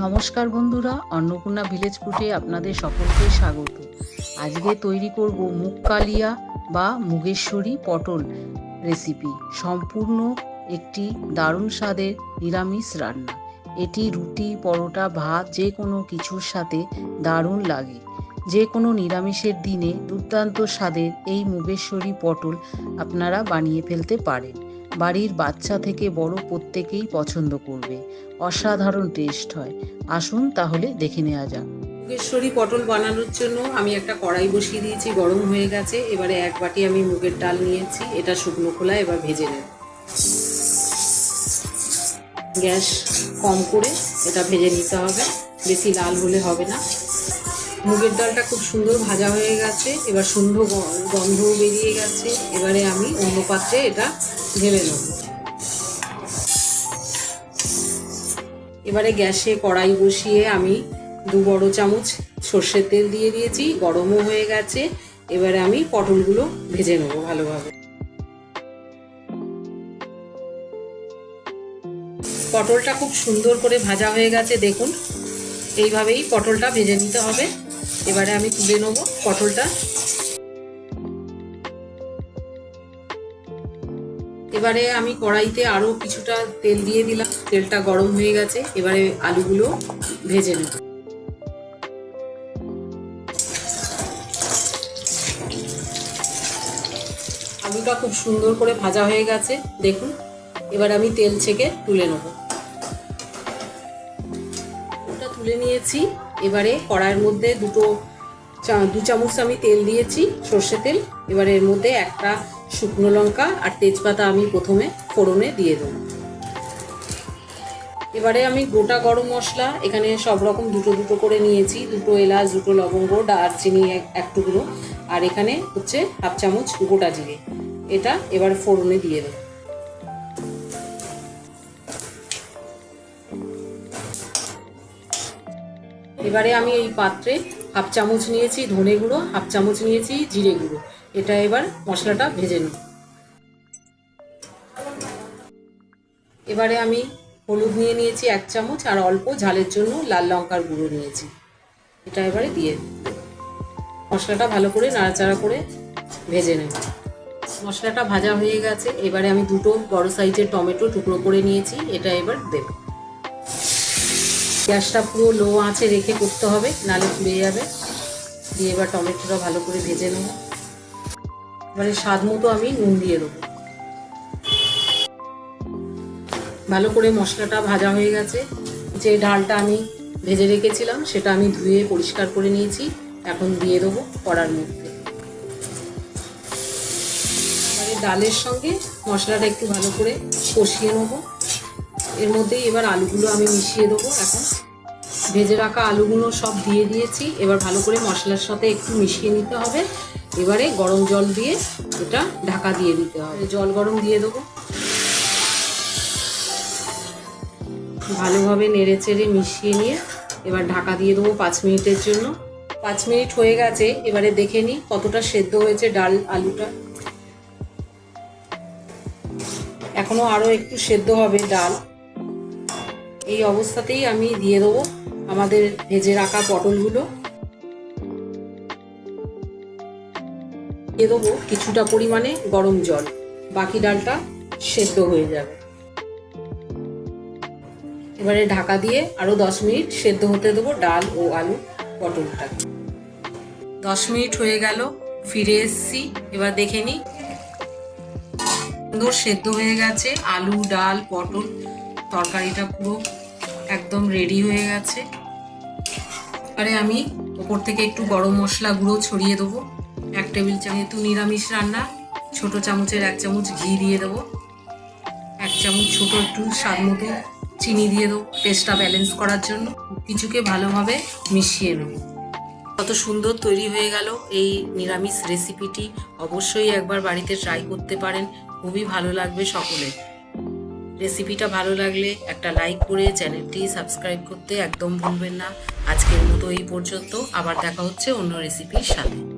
নমস্কার বন্ধুরা, অন্নপূর্ণা ভিলেজ ফুটে আপনাদের সকলকে স্বাগত। আজকে তৈরি করব মুগ কালিয়া বা মুগেশ্বরী পটল রেসিপি সম্পূর্ণ একটি দারুণ স্বাদের নিরামিষ রান্না। এটি রুটি, পরোটা, ভাত যে কোনো কিছুর সাথে দারুণ লাগে। যে কোনো নিরামিষের দিনে দুর্দান্ত স্বাদের এই মুগেশ্বরী পটল আপনারা বানিয়ে ফেলতে পারেন। বাড়ির বাচ্চা থেকে বড় প্রত্যেকেই পছন্দ করবে। অসাধারণ টেস্ট হয়। আসুন তাহলে দেখে নেওয়া যাক। মুগেশ্বরী পটল বানানোর জন্য আমি একটা কড়াই বসিয়ে দিয়েছি, গরম হয়ে গেছে। এবারে এক বাটি আমি মুগের ডাল নিয়েছি, এটা শুকনো খোলা, এবার ভেজে নেব। গ্যাস কম করে এটা ভেজে নিতে হবে, বেশি লাল হলে হবে না। মুগের ডালটা খুব সুন্দর ভাজা হয়ে গেছে, এবার সুন্দর গন্ধও বেরিয়ে গেছে। এবারে আমি অন্য পাত্রে এটা ঢেলে নেব। এবারে গ্যাসে কড়াই বসিয়ে আমি দু বড় চামচ সর্ষের তেল দিয়ে দিয়েছি, গরমও হয়ে গেছে। এবারে আমি পটলগুলো ভেজে নেব ভালোভাবে। পটলটা খুব সুন্দর করে ভাজা হয়ে গেছে, দেখুন। এইভাবেই পটলটা ভেজে নিতে হবে। এবারে আমি তুলে নেব পটলটা। এবারে আমি কড়াইতে আরও কিছুটা তেল দিয়ে দিলাম। তেলটা গরম হয়ে গেছে, এবারে আলুগুলো ভেজে নেব। আলুটা খুব সুন্দর করে ভাজা হয়ে গেছে, দেখুন। এবার আমি তেল ছেঁকে তুলে নেব। ওটা তুলে নিয়েছি, এবারে কড়াইয়ের মধ্যে দুটো দু চামচ আমি তেল দিয়েছি সর্ষে তেল। এবারে এর মধ্যে একটা শুকনো লঙ্কা আর তেজপাতা আমি প্রথমে ফোড়নে দিয়ে দেবো। এবারে আমি গোটা গরম মশলা, এখানে সব রকম দুটো দুটো করে নিয়েছি, দুটো এলাচ, দুটো লবঙ্গ, দারচিনি এক- এক টুকরো, আর এখানে হচ্ছে হাফ চামচ গোটা জিরে। এটা এবার ফোড়নে দিয়ে দেবো। এবারে আমি এই পাত্রে হাফ চামচ নিয়েছি ধনে গুঁড়ো, হাফ চামচ নিয়েছি জিরে গুঁড়ো। এটা এবার মশলাটা ভেজে নিই এবারে আমি হলুদ নিয়ে নিয়েছি এক চামচ আর অল্প ঝালের জন্য লাল লঙ্কার গুঁড়ো নিয়েছি। এটা এবারে দিয়ে মশলাটা ভালো করে নাড়াচাড়া করে ভেজে নেব। মশলাটা ভাজা হয়ে গেছে। এবারে আমি দুটো বড় সাইজের টমেটো টুকরো করে নিয়েছি। এটা এবার দেব। গ্যাসটা পুরো লো আঁচে রেখে করতে হবে, নালে পুড়ে যাবে। দিয়ে এবার টমেটোটা ভালো করে ভেজে নেব। এবারে স্বাদ মতো আমি নুন দিয়ে দেবো। ভালো করে মশলাটা ভাজা হয়ে গেছে। যে ডালটা আমি ভেজে রেখেছিলাম, সেটা আমি ধুয়ে পরিষ্কার করে নিয়েছি। এখন দিয়ে দেবো কড়ার মধ্যে। ডালের সঙ্গে মশলাটা একটু ভালো করে কষিয়ে নেব। এর মধ্যেই এবার আলুগুলো আমি মিশিয়ে দেবো এখন। ভেজে রাখা আলুগুলো সব দিয়ে দিয়েছি। এবার ভালো করে মশলার সাথে একটু মিশিয়ে নিতে হবে। এবারে গরম জল দিয়ে এটা ঢাকা দিয়ে দিতে হবে। জল গরম দিয়ে দেবো। ভালোভাবে নেড়ে চেড়ে মিশিয়ে নিয়ে এবার ঢাকা দিয়ে দেবো পাঁচ মিনিটের জন্য। পাঁচ মিনিট হয়ে গেছে। এবারে দেখে নিই কতটা সেদ্ধ হয়েছে ডাল আলুটা। এখনও আরও একটু সেদ্ধ হবে ডাল। এই অবস্থাতেই আমি দিয়ে দেবো আমাদের ভেজে রাখা পটলগুলো। দিয়ে দেবো কিছুটা পরিমাণে গরম জল। বাকি ডালটা সেদ্ধ হয়ে যাবে। এবারে ঢাকা দিয়ে আরও দশ মিনিট সেদ্ধ হতে দেবো ডাল ও আলু পটলটা। দশ মিনিট হয়ে গেল, ফিরে এসছি। এবার দেখে নিই। সুন্দর সেদ্ধ হয়ে গেছে আলু, ডাল, পটল। তরকারিটা পুরো একদম রেডি হয়ে গেছে। এবারে আমি ওপর থেকে একটু গরম মশলা গুঁড়ো ছড়িয়ে দেবো। এক টেবিল চামচ যেহেতু নিরামিষ রান্না, ছোট চামচের এক চামচ ঘি দিয়ে দেবো। এক চামচ ছোট একটু স্বাদ মতো চিনি দিয়ে দেবো টেস্টটা ব্যালেন্স করার জন্য। কিছুকে ভালোভাবে মিশিয়ে নেব। কত সুন্দর তৈরি হয়ে গেল এই নিরামিষ রেসিপিটি অবশ্যই একবার বাড়িতে ট্রাই করতে পারেন। খুবই ভালো লাগবে সকলে। রেসিপিটা ভালো লাগলে একটা লাইক করে চ্যানেলটি সাবস্ক্রাইব করতে একদম ভুলবেন না। আজকের মতো এই পর্যন্ত। আবার দেখা হচ্ছে অন্য রেসিপির সাথে।